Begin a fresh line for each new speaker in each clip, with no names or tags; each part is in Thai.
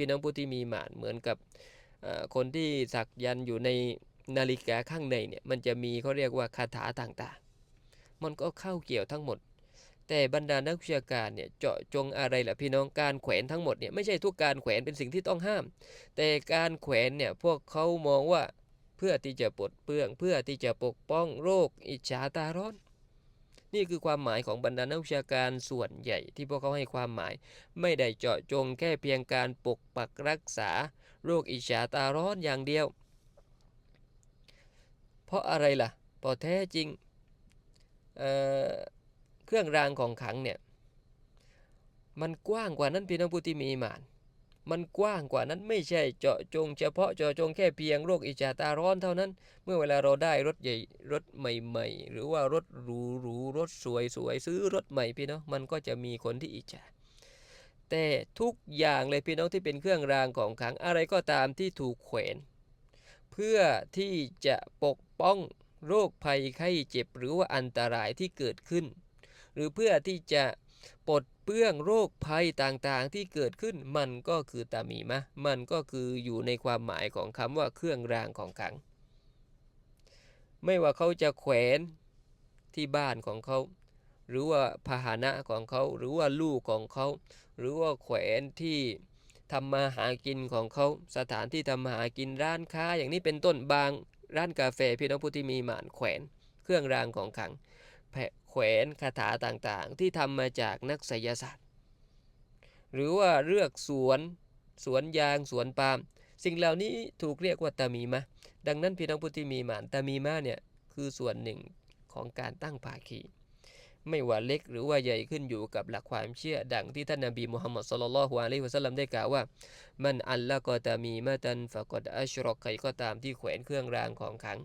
พี่น้องผู้ที่มีหมานเหมือนกับคนที่สักยันต์อยู่ในนาฬิกาข้างในเนี่ยมันจะมีเขาเรียกว่าคาถาต่างๆ มันก็เข้าเกี่ยวทั้งหมด แต่บรรดานักวิชาการเนี่ยเจาะจงอะไรล่ะพี่น้องการแขวนทั้งหมดเนี่ยไม่ใช่ทุกการแขวนเป็นสิ่งที่ต้องห้าม แต่การแขวนเนี่ยพวกเขามองว่าเพื่อที่จะปลดเปลื้อง เพื่อที่จะปกป้องโรคอิจฉาตาร้อน นี่คือความหมายของบรรดานักวิชาการส่วนใหญ่ที่พวกเขาให้ความหมาย ไม่ได้เจาะจงแค่เพียงการปกปักรักษา โรคอิจฉาตาร้อนอย่างเดียว เพราะอะไรล่ะพราะแท้จริงเเครื่องรางของขังเนี่ย มันกว้างกว่านั้นพี่น้องผู้ที่มีหมาน มันกว้างกว่านั้นไม่ใช่เจาะจงเฉพาะเจาะจงแค่เพียงโรคอิจฉาตาร้อนเท่านั้น เมื่อเวลาเราได้รถใหญ่รถใหม่ ๆ หรือว่ารถหรูหรูๆรถสวยสวยๆซื้อรถใหม่พี่น้องมันก็จะมีคนที่อิจฉาแต่ทุกอย่างเลยพี่น้องที่เป็นเครื่องรางของขลังอะไรก็ตามที่ถูกแขวนเพื่อที่จะปกป้องโรคภัยไข้เจ็บหรือว่าอันตรายที่เกิดขึ้น หรือเพื่อที่จะปลด ปื้องโรคภัยต่างๆ ที่เกิดขึ้นมันก็คือตามีมะ มันก็คืออยู่ในความหมายของคำว่าเครื่องรางของขลัง ไม่ว่าเขาจะแขวนที่บ้านของเขา หรือว่าพาหนะของเขา หรือว่าลูกของเขา หรือว่าแขวนที่ทำมาหากินของเขา สถานที่ทำมาหากินร้านค้า อย่างนี้เป็นต้นบางร้านกาแฟพี่น้องผู้ที่มีหมานแขวน เครื่องรางของขลัง แขวนคาถาต่างๆ ที่ทำมาจากนักไสยศาสตร์ หรือว่าเลือกสวนสวนยางสวนปาล์มสิ่งเหล่านี้ถูกเรียกว่าตามีมะ ดังนั้นพี่น้องผู้ที่มีหมานตามีมะเนี่ยคือส่วนหนึ่งของการตั้งภาคี ไม่ว่าเล็กหรือว่าใหญ่ขึ้นอยู่กับหลักความเชื่อ ดังที่ท่านนบีมุฮัมมัดสุลลัลฮุอะลัยฮิวะสัลลัมได้กล่าวว่า มันอัลละกอตามีมะตันฟะกอดอัชรอกใครก็ตามที่แขวนเครื่องรางของขัง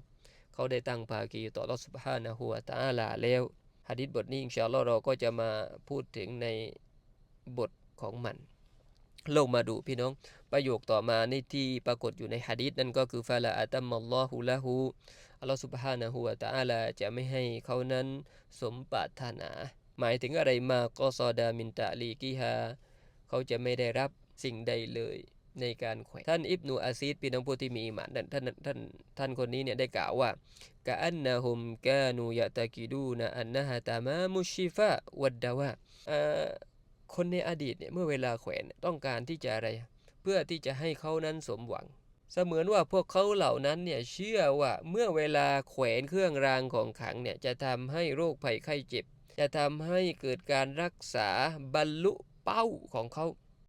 เขาได้ตั้งภาคีต่ออัลลอสุบฮานะฮูวะตาลาแล้ว หะดีษบทนี้อินชาอัลลอฮ์เราก็จะมาพูดถึงในบทของมันลงมาดูพี่น้องประโยคต่อมาในที่ปรากฏอยู่ในหะดีษนั่นก็คือฟาลาอัตัมมัลลอฮุละฮูอัลลอฮฺสุบฮานะฮูวะตะอาลาจะไม่ให้เขานั้นสมปรารถนา หมายถึงอะไรมาก็ซอดามินตะลีกิฮาเขาจะไม่ได้รับสิ่งใดเลย ในการแขวนท่านอิบนูอาซีดพี่น้องผู้ที่มีอิหมานท่านท่านท่านท่านคนนี้เนี่ยได้กล่าวว่ากะอันนะฮุมกานูยะตะกิดูนะอันนะฮะตามามุชิฟะวัดดาวะเอ่อคนในอดีตเนี่ยเมื่อเวลาแขวนต้องการที่จะอะไร เพื่อที่จะให้เขานั้นสมหวัง เสมือนว่าพวกเขาเหล่านั้นเนี่ยเชื่อว่าเมื่อเวลาแขวนเครื่องรางของขลังเนี่ยจะทำให้โรคภัยไข้เจ็บ จะทำให้เกิดการรักษาบรรลุเป้าของเขา